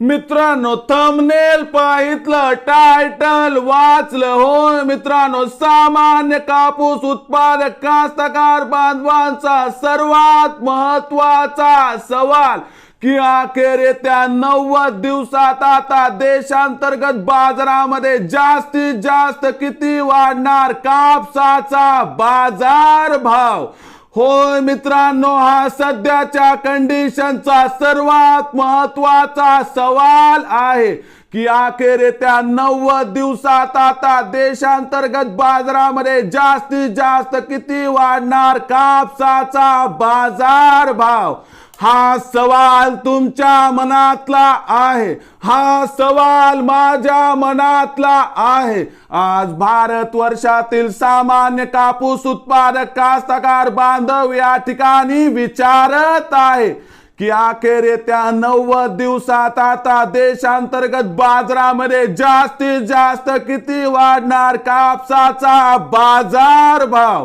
मित्रांनो thumbnail पाहितलं title वाचलं. हो मित्रांनो सामान्य कापूस उत्पादक कास्तकार बांधवांचा सर्वात महत्त्वाचा सवाल की अखेर येत्या नव्वद दिवसात आता देशांतर्गत बाजारामध्ये जास्तीत जास्त किती वाढणार कापसाचा बाजार भाव होय मित्रांनो हा सध्याच्या कंडिशनचा सर्वात महत्त्वाचा सवाल आहे की अखेर येत्या नव्वद दिवसात आता देशांतर्गत बाजारामध्ये जास्तीत जास्त किती वाढणार कापसाचा बाजार भाव हा सवाल तुमच्या मनातला आहे. हा सवाल माझ्या मनातला आहे. आज भारत वर्षातील सामान्य कापूस उत्पादक कास्तकार बांधव या ठिकाणी विचारत आहे की अखेर येत्या नव्वद दिवसात आता देशांतर्गत बाजारामध्ये जास्तीत जास्त किती वाढणार कापसाचा बाजार भाव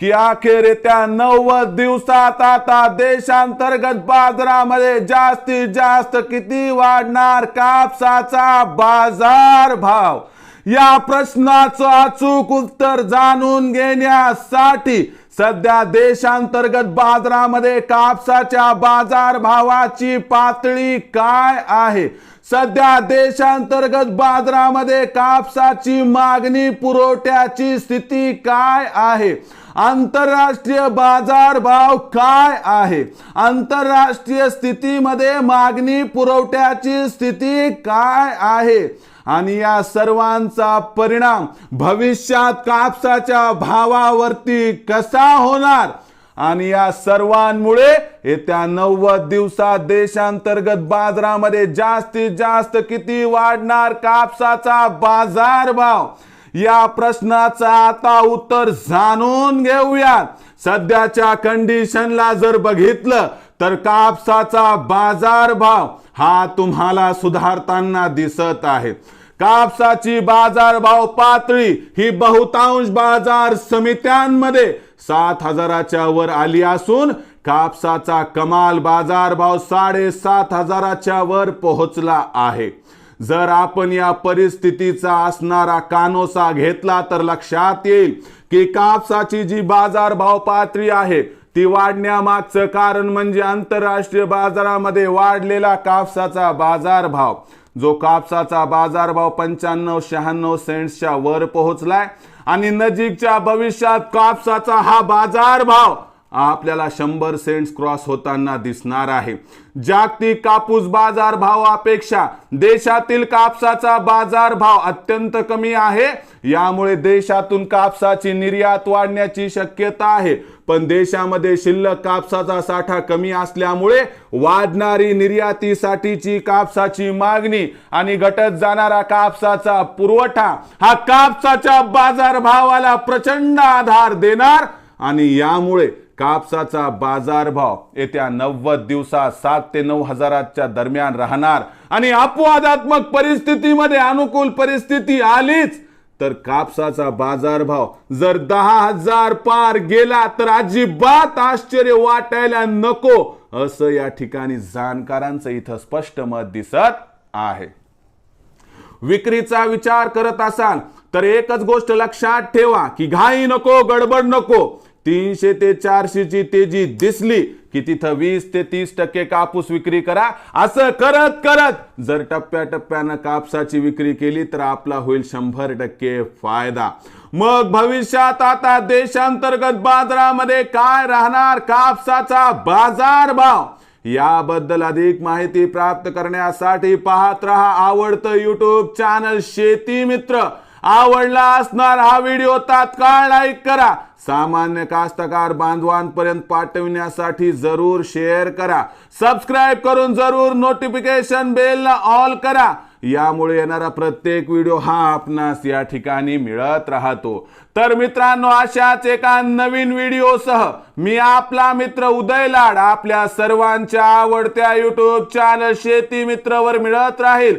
की अखेर त्या नव्वद दिवसात आता देशांतर्गत बाजारामध्ये जास्तीत जास्त किती वाढणार कापसाचा बाजार भाव? या प्रश्नाचं अचूक उत्तर जाणून घेण्यासाठी सध्या देशांतर्गत बाजारामध्ये कापसाच्या बाजार भावाची पातळी काय आहे? सध्या देशांतर्गत बाजारामध्ये कापसाची मागणी पुरवठ्याची स्थिती काय आहे? आंतरराष्ट्रीय बाजार भाव काय आहे? आंतरराष्ट्रीय स्थितीमध्ये मागणी पुरवठ्याची स्थिती काय आहे? आणि या सर्वांचा परिणाम भविष्यात कापसाच्या भावावरती कसा होणार? आणि या सर्वांमुळे येत्या नव्वद दिवसात देशांतर्गत बाजारामध्ये जास्तीत जास्त किती वाढणार कापसाचा बाजार भाव? या प्रश्नाचा आता उत्तर जाणून घेऊया सध्याच्या कंडिशनला जर बघितलं तर कापसाचा बाजार भाव हा तुम्हाला सुधारताना दिसत आहे. कापसाची बाजारभाव पातळी ही बहुतांश बाजार समित्यांमध्ये सात हजाराच्या वर आली असून कापसाचा कमाल बाजारभाव साडेसात हजाराच्या वर पोहोचला आहे. जर आपण या परिस्थितीचा असणारा कानोसा घेतला तर लक्षात येईल की कापसाची जी बाजारभाव पातळी आहे ती वाढण्यामागचं कारण म्हणजे आंतरराष्ट्रीय बाजारामध्ये वाढलेला कापसाचा बाजारभाव. जो कापसाचा बाजारभाव पंच्याण्णव शहाण्णव सेंट्सच्या वर पोहोचलाय आणि नजीकच्या भविष्यात कापसाचा हा बाजारभाव आपल्याला शंभर सेंट्स क्रॉस होताना दिसणार आहे. जागतिक कापूस बाजार भावापेक्षा देशातील कापसाचा बाजार भाव अत्यंत कमी आहे. यामुळे देशातून कापसाची निर्यात वाढण्याची शक्यता आहे. पण देशामध्ये शिल्लक कापसाचा साठा कमी असल्यामुळे वाढणारी निर्यातीसाठीची कापसाची मागणी आणि घटत जाणारा कापसाचा पुरवठा हा कापसाच्या बाजारभावाला प्रचंड आधार देणार आणि यामुळे कापसाचा बाजारभाव येत्या नव्वद दिवसात सात ते नऊ हजाराच्या दरम्यान राहणार. आणि अपवादात्मक परिस्थितीमध्ये अनुकूल परिस्थिती आलीच तर कापसाचा बाजारभाव जर दहा हजार पार गेला तर अजिबात आश्चर्य वाटायला नको असं या ठिकाणी जाणकारांचं इथं स्पष्ट मत दिसत आहे. विक्रीचा विचार करत असाल तर एकच गोष्ट लक्षात ठेवा की घाई नको गडबड नको. तीनशे ते चारशेची तेजी दिसली की तिथं वीस ते तीस टक्के कापूस विक्री करा. असं करत करत जर टप्प्याटप्प्यानं कापसाची विक्री केली तर आपला होईल शंभर टक्के फायदा. मग भविष्यात आता देशांतर्गत बाजारामध्ये काय राहणार? कापसाचा बाजार भाव याबद्दल अधिक माहिती प्राप्त करण्यासाठी पाहत रहा आवडतं युट्यूब चॅनल शेती मित्र. आवडला असणार हा व्हिडिओ तात्काळ लाईक करा. सामान्य कास्तकार बांधवांपर्यंत पाठविण्यासाठी जरूर शेअर करा. सबस्क्राईब करून जरूर नोटिफिकेशन बेलला ऑल करा. यामुळे येणारा प्रत्येक व्हिडिओ हा आपणास या ठिकाणी मिळत राहतो. तर मित्रांनो अशाच एका नवीन व्हिडिओसह मी आपला मित्र उदय लाड आपल्या सर्वांच्या आवडत्या युट्यूब चॅनल शेती मित्रवर मिळत राहील.